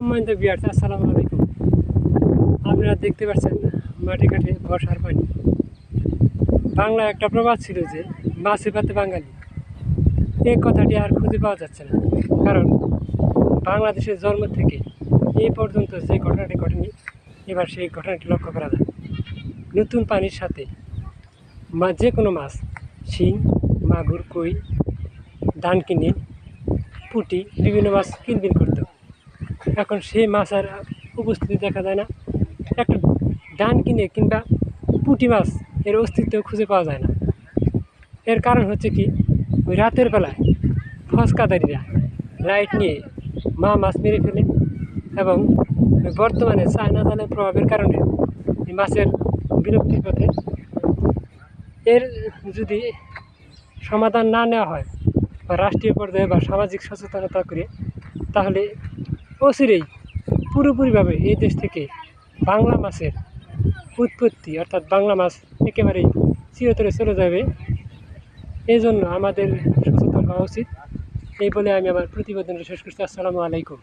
সম্মানিত বিয়ার্স আসসালামু আলাইকুম। আপনারা দেখতে পাচ্ছেন মাঠে ঘাটে বর্ষার পানি। বাংলা একটা প্রবাদ ছিল যে মাছে পাতে বাঙালি। এই কথাটি আর খুঁজে পাওয়া যাচ্ছে না। কারণ বাংলাদেশের জন্ম থেকে এই পর্যন্ত যে ঘটনাটি ঘটেনি, এবার সেই ঘটনাটি লক্ষ্য করা যায় নতুন পানির সাথে মা, যে কোনো মাছ, শিং, মাগুর, কই ডানকিনি পুঁটি, বিভিন্ন মাছ কিনবিন করতো। এখন সেই মাছ আর উপস্থিতি দেখা যায় না। একটা ডান কিনে কিংবা পুঁটি মাছ এর অস্তিত্ব খুঁজে পাওয়া যায় না। এর কারণ হচ্ছে কি, ওই রাতের বেলায় ফসকাদারিরা লাইট নিয়ে মা মাছ মেরে ফেলে এবং বর্তমানে চায়না জালের প্রভাবের কারণে এই মাছের বিলুপ্তির পথে এর যদি সমাধান না নেওয়া হয় বা রাষ্ট্রীয় পর্যায়ে বা সামাজিক সচেতনতা করে, তাহলে অচিরেই পুরোপুরিভাবে এই দেশ থেকে বাংলা মাছের উৎপত্তি, অর্থাৎ বাংলা মাছ একেবারেই চিরতরে চলে যাবে। এই জন্য আমাদের সচেতন হওয়া উচিত। এই বলে আমি আমার প্রতিবেদনটা শেষ করছি। আসসালামু আলাইকুম।